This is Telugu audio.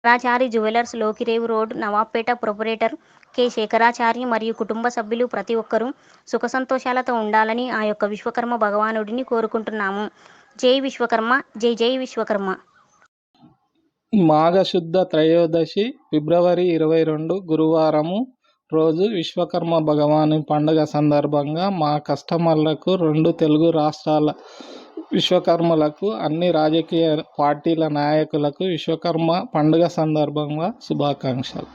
Shekharachari jewellers Lokirevu road Nawabpet proprietor K. Shekharachari మరియు కుటుంబ సభ్యులు ప్రతి ఒక్కరూ సుఖ సంతోషాలతో ఉండాలని ఆ యొక్క విశ్వకర్మ భగవానుడిని కోరుకుంటున్నాము. జై విశ్వకర్మ జై జై విశ్వకర్మ. మాఘశుద్ధ త్రయోదశి ఫిబ్రవరి ఇరవై రెండు గురువారము రోజు విశ్వకర్మ భగవాని పండుగ సందర్భంగా మా కస్టమర్లకు రెండు తెలుగు రాష్ట్రాల విశ్వకర్మలకు అన్ని రాజకీయ పార్టీల నాయకులకు విశ్వకర్మ పండుగ సందర్భంగా శుభాకాంక్షలు.